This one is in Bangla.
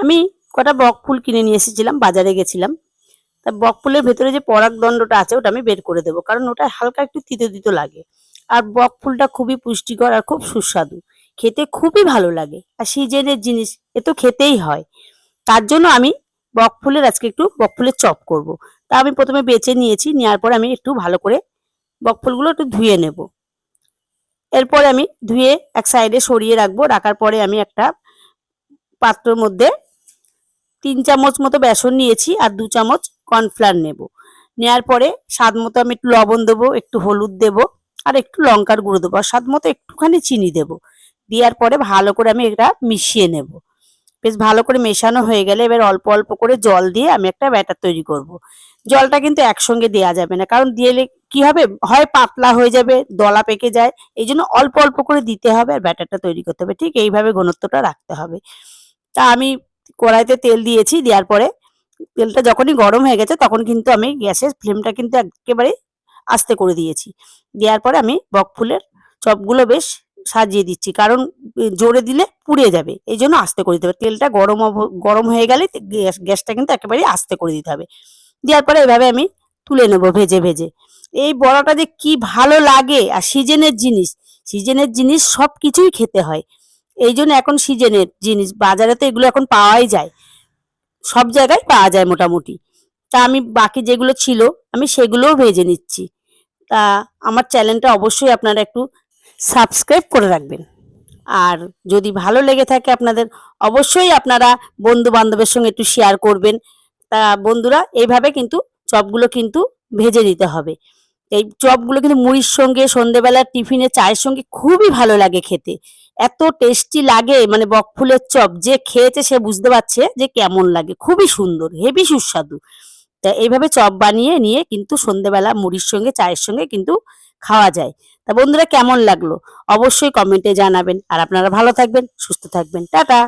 আমি কটা বক ফুল কিনে নিয়ে এসেছিলাম, বাজারে গেছিলাম। তা বক ফুলের ভেতরে যে পরাগদণ্ডটা আছে, ওটা আমি বের করে দেবো, কারণ ওটা হালকা একটু তিতো তিতো লাগে। আর বক ফুলটা খুবই পুষ্টিকর আর খুব সুস্বাদু। খেতে খুবই ভালো লাগে। আর সিজনের জিনিস, এ তো খেতেই হয়। তার জন্য আমি বক ফুলের, আজকে একটু বক ফুলের চপ করব। তা আমি প্রথমে বেছে নিয়েছি নেওয়ার পর আমি একটু ভালো করে বক ফুলগুলো একটু ধুয়ে নেব। এরপরে আমি ধুয়ে এক সাইডে সরিয়ে রাখব, রাখার পরে আমি একটা পাত্রের মধ্যে তিন চামচ মতো বেসন নিয়েছি আর দু চামচ কর্নফ্লাওয়ার নেব। নেওয়ার পরে স্বাদ মতো আমি একটু লবণ দেবো, একটু হলুদ দেবো আর একটু লঙ্কার গুঁড়ো দেবো আর স্বাদ মতো একটুখানি চিনি দেবো। দেওয়ার পরে ভালো করে আমি এটা মিশিয়ে নেব। বেশ ভালো করে মেশানো হয়ে গেলে এবার অল্প অল্প করে জল দিয়ে আমি একটা ব্যাটার তৈরি করব। জলটা কিন্তু একসঙ্গে দেওয়া যাবে না, কারণ দিলে কি হবে? হয় পাতলা হয়ে যাবে, দলা পেকে যায়, এই জন্য অল্প অল্প করে দিতে হবে আর ব্যাটারটা তৈরি করতে হবে। ঠিক এইভাবে ঘনত্বটা রাখতে হবে। তা আমি কড়াইতে তেল দিয়েছি, দেওয়ার পরে তেলটা যখনই গরম হয়ে গেছে তখন কিন্তু আমি গ্যাসের ফ্লেমটা কিন্তু একেবারে আস্তে করে দিয়েছি। দেওয়ার পরে আমি বক ফুলের চপগুলো বেশ সাজিয়ে দিচ্ছি, কারণ জোরে দিলে পুড়ে যাবে, এই জন্য আস্তে করে দিতে হবে। তেলটা গরম গরম হয়ে গেলে গ্যাস, গ্যাসটা কিন্তু একেবারে আস্তে করে দিতে হবে। দেওয়ার পরে এভাবে আমি তুলে নেব ভেজে ভেজে। এই বড়াটা যে কি ভালো লাগে আর সিজনের জিনিস সিজনের জিনিস সব কিছুই খেতে হয়। এই জন্য এখন সিজনের জিনিস, বাজারে তো এগুলো এখন পাওয়াই যায়। সব জায়গায় পাওয়া যায় মোটামুটি। তা আমি বাকি যেগুলো ছিল, আমি সেগুলোও ভেজে নিচ্ছি। তা আমার চ্যানেলটা অবশ্যই আপনারা একটু সাবস্ক্রাইব করে রাখবেন। আর যদি ভালো লেগে থাকে আপনাদের, অবশ্যই আপনারা বন্ধু বান্ধবের সঙ্গে একটু শেয়ার করবেন। তা বন্ধুরা, এইভাবে কিন্তু চপগুলো কিন্তু ভেজে নিতে হবে। এই চপগুলো কিন্তু মুড়ির সঙ্গে, সন্ধেবেলার টিফিনে চায়ের সঙ্গে খুবই ভালো লাগে খেতে। এত টেস্টি লাগে মানে বকফুলের চপ, যে খেয়েছে সে বুঝতে পারছে যে কেমন লাগে, খুবই সুন্দর হেভি সুস্বাদু। তা এইভাবে চপ বানিয়ে নিয়ে কিন্তু সন্ধেবেলা মুড়ির সঙ্গে, চায়ের সঙ্গে কিন্তু খাওয়া যায়। তা বন্ধুরা কেমন লাগল? অবশ্যই কমেন্টে জানাবেন। আর আপনারা ভালো থাকবেন, সুস্থ থাকবেন। টাটা!